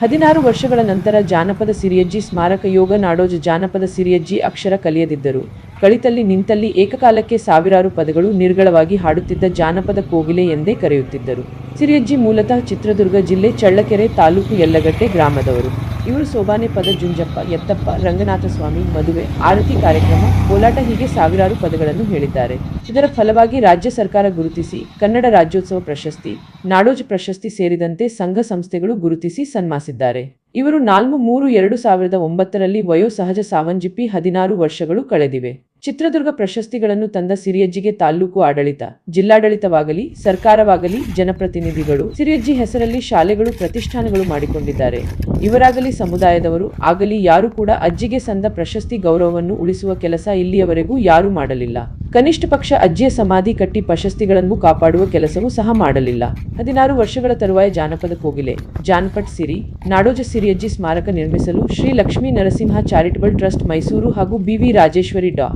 ಹದಿನಾರು ವರ್ಷಗಳ ನಂತರ ಜಾನಪದ ಸಿರಿಯಜ್ಜಿ ಸ್ಮಾರಕ ಯೋಗ ನಾಡೋಜ ಜಾನಪದ ಸಿರಿಯಜ್ಜಿ ಅಕ್ಷರ ಕಲಿಯದಿದ್ದರು. ಕಳಿತಲ್ಲಿ ನಿಂತಲ್ಲಿ ಏಕಕಾಲಕ್ಕೆ ಸಾವಿರಾರು ಪದಗಳು ನಿರ್ಗಳವಾಗಿ ಹಾಡುತ್ತಿದ್ದ ಜಾನಪದ ಕೋಗಿಲೆ ಎಂದೇ ಕರೆಯುತ್ತಿದ್ದರು. ಸಿರಿಯಜ್ಜಿ ಮೂಲತಃ ಚಿತ್ರದುರ್ಗ ಜಿಲ್ಲೆ ಚಳ್ಳಕೆರೆ ತಾಲೂಕು ಯಲ್ಲಗಟ್ಟೆ ಗ್ರಾಮದವರು. ಇವರು ಸೋಬಾನೆ ಪದ ಜುಂಜಪ್ಪ, ಎತ್ತಪ್ಪ ರಂಗನಾಥಸ್ವಾಮಿ ಮದುವೆ, ಆರತಿ ಕಾರ್ಯಕ್ರಮ, ಕೋಲಾಟ ಹೀಗೆ ಸಾವಿರಾರು ಪದಗಳನ್ನು ಹೇಳಿದ್ದಾರೆ. ಇದರ ಫಲವಾಗಿ ರಾಜ್ಯ ಸರ್ಕಾರ ಗುರುತಿಸಿ, ಕನ್ನಡ ರಾಜ್ಯೋತ್ಸವ ಪ್ರಶಸ್ತಿ, ನಾಡೋಜ ಪ್ರಶಸ್ತಿ ಸೇರಿದಂತೆ ಸಂಘ ಸಂಸ್ಥೆಗಳು ಗುರುತಿಸಿ ಸನ್ಮಾನಿಸಿದ್ದಾರೆ ಇವರು ನಾಲ್ಕು ಮೂರು ಎರಡು ಸಾವಿರದ ಒಂಬತ್ತರಲ್ಲಿ ವಯೋಸಹಜ ಸಾವಂಜಿಪಿ ಹದಿನಾರು ವರ್ಷಗಳು ಕಳೆದಿವೆ. ಚಿತ್ರದುರ್ಗ ಪ್ರಶಸ್ತಿಗಳನ್ನು ತಂದ ಸಿರಿಯಜ್ಜಿಗೆ ತಾಲ್ಲೂಕು ಆಡಳಿತ, ಜಿಲ್ಲಾಡಳಿತವಾಗಲಿ, ಸರ್ಕಾರವಾಗಲಿ ಜನಪ್ರತಿನಿಧಿಗಳು. ಸಿರಿಯಜ್ಜಿ ಹೆಸರಲ್ಲಿ ಶಾಲೆಗಳು, ಪ್ರತಿಷ್ಠಾನಗಳು ಮಾಡಿಕೊಂಡಿದ್ದಾರೆ. ಇವರಾಗಲಿ ಸಮುದಾಯದವರು, ಆಗಲಿ ಯಾರು ಕೂಡ ಅಜ್ಜಿಗೆ ಸಂದ ಪ್ರಶಸ್ತಿ ಗೌರವವನ್ನು ಉಳಿಸುವ ಕೆಲಸ ಇಲ್ಲಿಯವರೆಗೂ ಯಾರೂ ಮಾಡಲಿಲ್ಲ. ಕನಿಷ್ಠ ಪಕ್ಷ ಅಜ್ಜಿಯ ಸಮಾಧಿ ಕಟ್ಟಿ ಪ್ರಶಸ್ತಿಗಳನ್ನು ಕಾಪಾಡುವ ಕೆಲಸವೂ ಸಹ ಮಾಡಲಿಲ್ಲ. ಹದಿನಾರು ವರ್ಷಗಳ ತರುವಾಯ ಜಾನಪದ ಕೋಗಿಲೆ, ಜಾನಪಟ್ ಸಿರಿ, ನಾಡೋಜ ಸಿರಿಯಜ್ಜಿ ಸ್ಮಾರಕ ನಿರ್ಮಿಸಲು ಶ್ರೀ ಲಕ್ಷ್ಮೀ ನರಸಿಂಹ ಚಾರಿಟಬಲ್ ಟ್ರಸ್ಟ್ ಮೈಸೂರು ಹಾಗೂ ಬಿವಿ ರಾಜೇಶ್ವರಿ ಡಾ,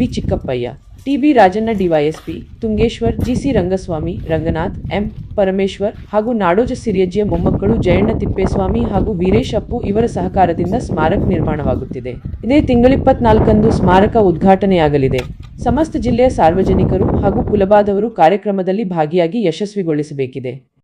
B Chikkappaiah. TB Rajanna DYSP Tungeshwar GC Rangaswamy, Ranganath, M Parameshwar ಹಾಗೂ ನಾಡೋಜ ಸಿರಿಯಜ್ಜಿಯ ಮೊಮ್ಮಕ್ಕಳು ಜಯಣ್ಣ ತಿಪ್ಪೇಸ್ವಾಮಿ ಹಾಗೂ ವೀರೇಶ್ ಅಪ್ಪು ಇವರ ಸಹಕಾರದಿಂದ ಸ್ಮಾರಕ ನಿರ್ಮಾಣವಾಗುತ್ತಿದೆ. ಇದೇ ತಿಂಗಳಿಪ್ಪತ್ನಾಲ್ಕಂದು ಸ್ಮಾರಕ ಉದ್ಘಾಟನೆಯಾಗಲಿದೆ. ಸಮಸ್ತ ಜಿಲ್ಲೆಯ ಸಾರ್ವಜನಿಕರು ಹಾಗೂ ಕುಲಬಾದವರು ಕಾರ್ಯಕ್ರಮದಲ್ಲಿ ಭಾಗಿಯಾಗಿ ಯಶಸ್ವಿಗೊಳಿಸಬೇಕಿದೆ.